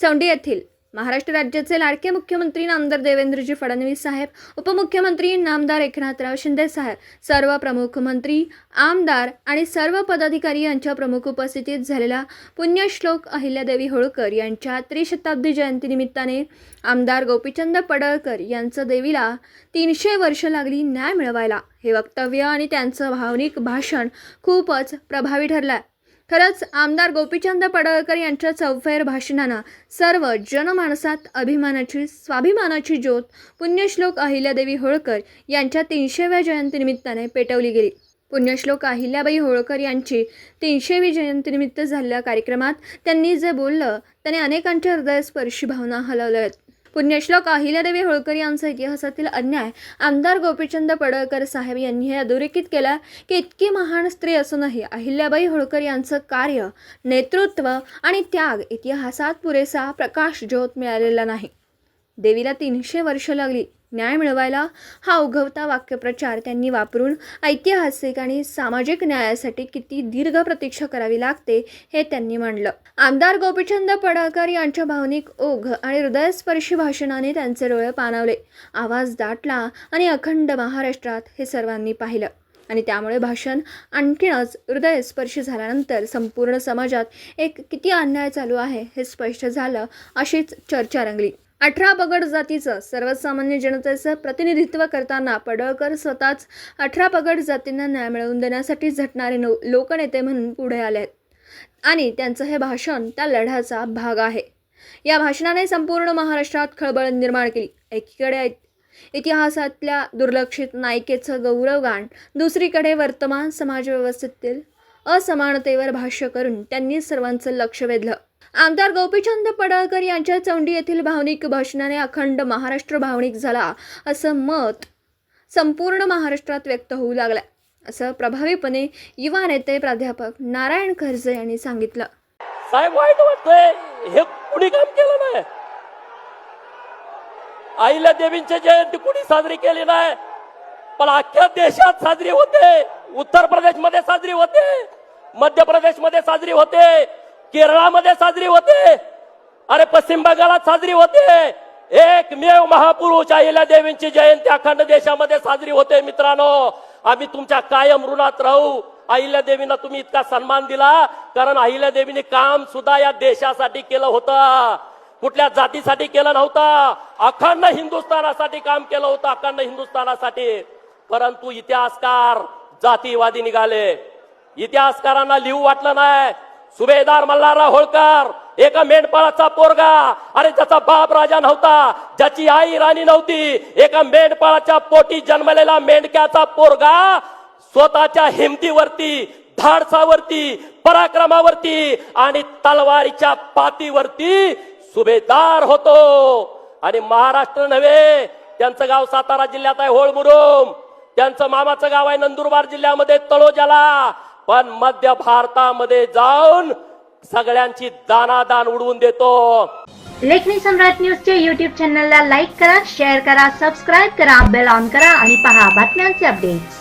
चौंडी येथील महाराष्ट्र राज्याचे लाडके मुख्यमंत्री नामदार देवेंद्रजी फडणवीस साहेब उपमुख्यमंत्री नामदार एकनाथराव शिंदे साहेब सर्व प्रमुख मंत्री आमदार आणि सर्व पदाधिकारी यांच्या प्रमुख उपस्थितीत झालेल्या पुण्यश्लोक अहिल्यादेवी होळकर यांच्या त्रिशताब्दी जयंतीनिमित्ताने आमदार गोपीचंद पडळकर यांचं देवीला तीनशे वर्ष लागली न्याय मिळवायला. हे वक्तव्य आणि त्यांचं भावनिक भाषण खूपच प्रभावी ठरलं आहे खरंच आमदार गोपीचंद पडळकर यांच्या चौफेर भाषणानं सर्व जनमानसात अभिमानाची स्वाभिमानाची ज्योत पुण्यश्लोक अहिल्यादेवी होळकर यांच्या तीनशेव्या जयंतीनिमित्ताने पेटवली गेली. पुण्यश्लोक अहिल्याबाई होळकर यांची तीनशेवी जयंतीनिमित्त झालेल्या कार्यक्रमात त्यांनी जे बोललं त्याने अनेकांच्या हृदयस्पर्शी भावना हलवल्या. आहेत पुण्यश्लोक अहिल्यादेवी होळकर यांचा इतिहासातील अन्याय. आमदार गोपीचंद पडळकर साहेब यांनी हे अधोरेखित केला की इतकी महान स्त्री असूनही अहिल्याबाई होळकर यांचं कार्य नेतृत्व आणि त्याग इतिहासात पुरेसा प्रकाश ज्योत मिळालेला नाही. देवीला तीनशे वर्ष लागली. न्याय मिळवायला हा उगवता वाक्यप्रचार त्यांनी वापरून ऐतिहासिक आणि सामाजिक न्यायासाठी किती दीर्घ प्रतीक्षा करावी लागते हे त्यांनी मांडलं. आमदार गोपीचंद पडळकर यांच्या भावनिक ओघ आणि हृदयस्पर्शी भाषणाने त्यांचे डोळे पाणावले. आवाज दाटला आणि अखंड महाराष्ट्रात हे सर्वांनी पाहिलं. आणि त्यामुळे भाषण आणखीनच हृदयस्पर्शी झाल्यानंतर संपूर्ण समाजात एक किती अन्याय चालू आहे हे स्पष्ट झालं अशीच चर्चा रंगली. अठरा पगड जातीचं सर्वसामान्य जनतेचं प्रतिनिधित्व करताना पडळकर स्वतःच अठरा पगड जातींना न्याय मिळवून देण्यासाठी झटणारे नो लोकनेते म्हणून पुढे आले आहेत. आणि त्यांचं हे भाषण त्या लढ्याचा भाग आहे. या भाषणाने संपूर्ण महाराष्ट्रात खळबळ निर्माण केली. एकीकडे इतिहासातल्या दुर्लक्षित नायिकेचं गौरवगान दुसरीकडे वर्तमान समाजव्यवस्थेतील असमानतेवर भाष्य करून त्यांनी सर्वांचं लक्ष वेधलं. आमदार गोपीचंद पडळकर यांच्या चौंडी येथील भावनिक भाषणाने अखंड महाराष्ट्र भावनिक झाला असं मत संपूर्ण महाराष्ट्रात व्यक्त होऊ लागलं असं प्रभावीपणे युवा नेते प्राध्यापक नारायण खर्जे यांनी सांगितलं. साहेब वाईट वाटतंय. हे कुणी काम केलं नाही? आईला देवींची जयंती कुणी साजरी केली नाही? पण अख्ख्या देशात साजरी होते. उत्तर प्रदेशमध्ये साजरी होते. मध्य प्रदेशमध्ये साजरी होते. केरळामध्ये साजरी होते. अरे पश्चिम बंगालात साजरी होते. एकमेव महापुरुष अहिल्या देवींची जयंती अखंड देशामध्ये साजरी होते मित्रांनो. आम्ही तुमच्या कायम ऋणात राहू. अहिल्या देवींना तुम्ही इतका सन्मान दिला. कारण अहिल्या देवीने काम सुद्धा या देशासाठी केलं होतं. कुठल्या जातीसाठी केलं नव्हतं. अखंड हिंदुस्थानासाठी काम केलं होतं अखंड हिंदुस्थानासाठी. परंतु इतिहासकार जातीवादी निघाले. इतिहासकारांना लिहू वाटलं नाही. सुभेदार मल्हारराव होळकर एका मेंढपाळाचा पोरगा. अरे त्याचा बाप राजा नव्हता ज्याची आई राणी नव्हती एका मेंढपाळाच्या पोटी जन्मलेला मेंढक्याचा पोरगा स्वतःच्या हिमतीवरती धाडसावरती पराक्रमावरती आणि तलवारीच्या पातीवरती सुभेदार होतो. आणि महाराष्ट्र नव्हे त्यांचं गाव सातारा जिल्ह्यात आहे होळमुरुम. त्यांचं मामाचं गाव आहे नंदुरबार जिल्ह्यामध्ये तळोजाला. पण मध्य भारतामध्ये जाऊन सगळ्यांची दानादान उडवून देतो. लेखनी सम्राट न्यूजच्या युट्यूब चॅनलला लाईक करा शेअर करा सबस्क्राईब करा बेल ऑन करा आणि पहा बातम्यांचे अपडेट्स